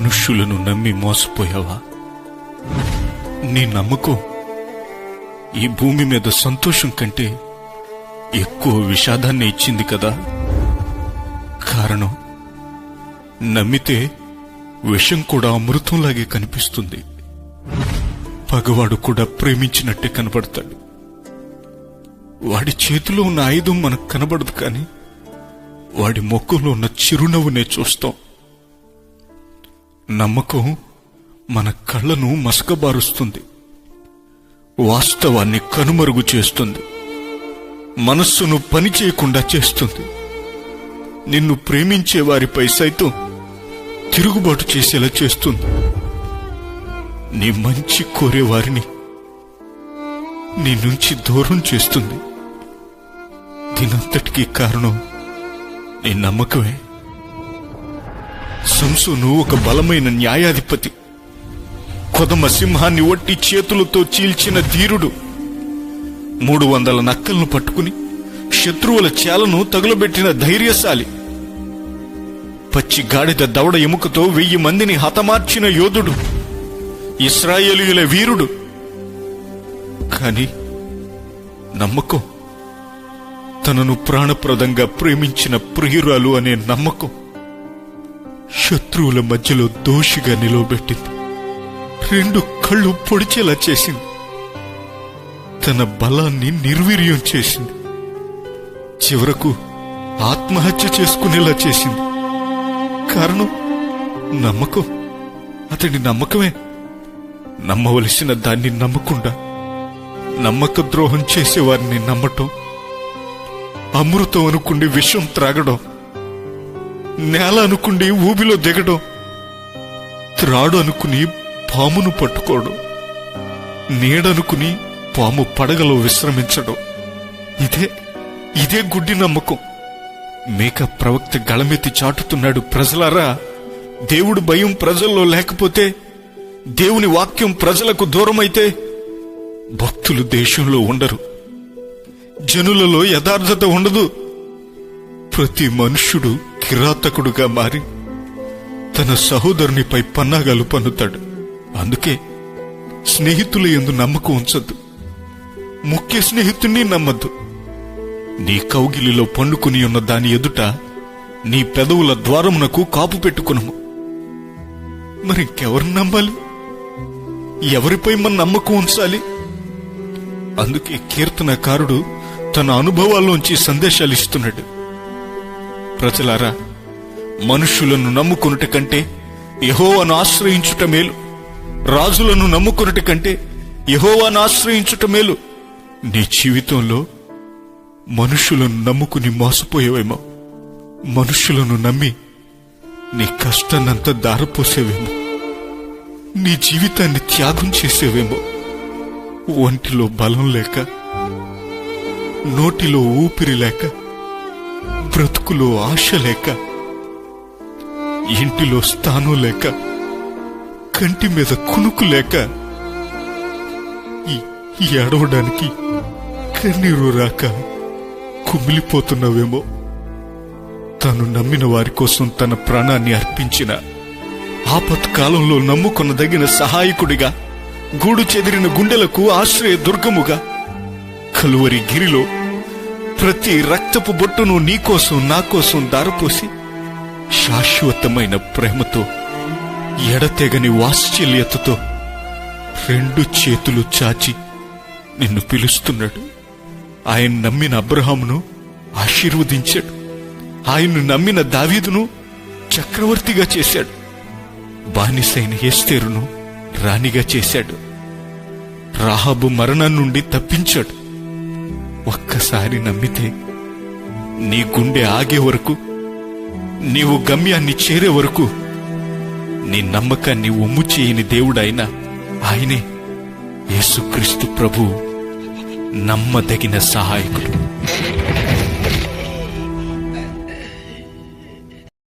మనుష్యులను నమ్మి మోసపోయావా? నీ నమ్మకం ఈ భూమి మీద సంతోషం కంటే ఎక్కువ విషాదాన్ని ఇచ్చింది కదా? కారణం నమ్మితే విషం కూడా అమృతంలాగే కనిపిస్తుంది. పగవాడు కూడా ప్రేమించినట్టే కనబడతాడు. వాడి చేతిలో ఉన్న ఆయుధం మనకు కనబడదు కానీ వాడి మొక్కలో ఉన్న చిరునవ్వునే చూస్తాం. నమ్మకం మన కళ్ళను మసకబారుస్తుంది. వాస్తవాన్ని కనుమరుగు చేస్తుంది. మనస్సును పని చేయకుండా చేస్తుంది. నిన్ను ప్రేమించే వారిపై సైతం తిరుగుబాటు చేసేలా చేస్తుంది. నీ మంచి కోరేవారిని నీ నుంచి దూరం చేస్తుంది. దీనంతటికీ కారణం నీ నమ్మకమే. సంసును ఒక బలమైన న్యాయాధిపతి. కొదమ సింహాన్ని ఒట్టి చేతులతో చీల్చిన ధీరుడు. మూడు వందల నక్కలను పట్టుకుని శత్రువుల చేలను తగులబెట్టిన ధైర్యశాలి. పచ్చి గాడిద దవడ ఎముకతో వెయ్యి మందిని హతమార్చిన యోధుడు. ఇస్రాయేలీయుల వీరుడు. కాని నమ్మకం. తనను ప్రాణప్రదంగా ప్రేమించిన ప్రియురాలు అనే నమ్మకం. శత్రువుల మధ్యలో దోషిగా నిలవబెట్టింది. రెండు కళ్ళు పొడిచేలా చేసింది. తన బలాన్ని నిర్వీర్యం చేసింది. చివరకు ఆత్మహత్య చేసుకునేలా చేసింది. కారణం? నమ్మకం. అతడి నమ్మకమే. నమ్మవలసిన దాన్ని నమ్మకుండా నమ్మక ద్రోహం చేసేవారిని నమ్మటం అమృతం అనుకుండి విషం త్రాగడం. నేల అనుకుండి ఊబిలో దిగడం త్రాడు అనుకుని పామును పట్టుకోవడం నీడనుకుని పాము పడగలో విశ్రమించడం. ఇదే ఇదే గుడ్డి నమ్మకం. మేక ప్రవక్త గళమెత్తి చాటుతున్నాడు ప్రజలారా. దేవుడు భయం ప్రజల్లో లేకపోతే దేవుని వాక్యం ప్రజలకు దూరమైతే భక్తులు దేశంలో ఉండరు. జనులలో యథార్థత ఉండదు. ప్రతి మనుష్యుడు కిరాతకుడుగా మారి తన సహోదరునిపై పన్నాగాలు పన్నుతాడు. అందుకే స్నేహితుల ఎందు నమ్మకం ఉంచద్దు. ముఖ్య స్నేహితుణ్ణి నమ్మద్దు. నీ కౌగిలిలో పండుకుని ఉన్న దాని ఎదుట నీ పెదవుల ద్వారమునకు కాపు పెట్టుకునము. మరింకెవరు నమ్మాలి? ఎవరిపై మన నమ్మకం ఉంచాలి? అందుకే కీర్తనకారుడు తన అనుభవాల్లోంచి సందేశాలు ఇస్తున్నాడు. ప్రజలారా మనుషులను నమ్ముకొనుట కంటే యహోవాను ఆశ్రయించుట మేలు. రాజులను నమ్ముకునుట కంటే యహోవాను ఆశ్రయించుట మేలు. నీ జీవితంలో మనుషులను నమ్ముకుని మోసపోయేవేమో. మనుషులను నమ్మి నీ కష్టాన్నంతా దారపోసేవేమో. నీ జీవితాన్ని త్యాగం చేసేవేమో. ఒంటిలో బలం లేక నోటిలో ఊపిరి లేక బ్రతుకులో ఆశ లేక ఇంటిలో స్థానం లేక కంటి మీద కునుకు లేక ఏడవడానికి కన్నీరు రాక కుమిలిపోతున్నావేమో. తాను నమ్మిన వారి కోసం తన ప్రాణాన్ని అర్పించిన ఆపత్కాలంలో నమ్ముకొనదగిన సహాయకుడిగా గూడు చెదిరిన గుండెలకు ఆశ్రయ దుర్గముగా కలువరి గిరిలో ప్రతి రక్తపు బొట్టును నీకోసం నాకోసం దారపోసి శాశ్వతమైన ప్రేమతో ఎడతెగని వాత్సల్యతతో రెండు చేతులు చాచి నిన్ను పిలుస్తున్నాడు. ఆయన నమ్మిన అబ్రహామును ఆశీర్వదించాడు. ఆయన్ను నమ్మిన దావీదును చక్రవర్తిగా చేశాడు. బానిసైన ఎస్తేరును రాణిగా చేశాడు. రాహాబు మరణం నుండి తప్పించాడు. ఒక్కసారి నమ్మితే నీ గుండె ఆగే వరకు నీవు గమ్యాన్ని చేరే వరకు నీ నమ్మకాన్ని ఒమ్ము చేయని దేవుడైన ఆయనే యేసుక్రీస్తు ప్రభు నమ్మదగిన సహాయకుడు.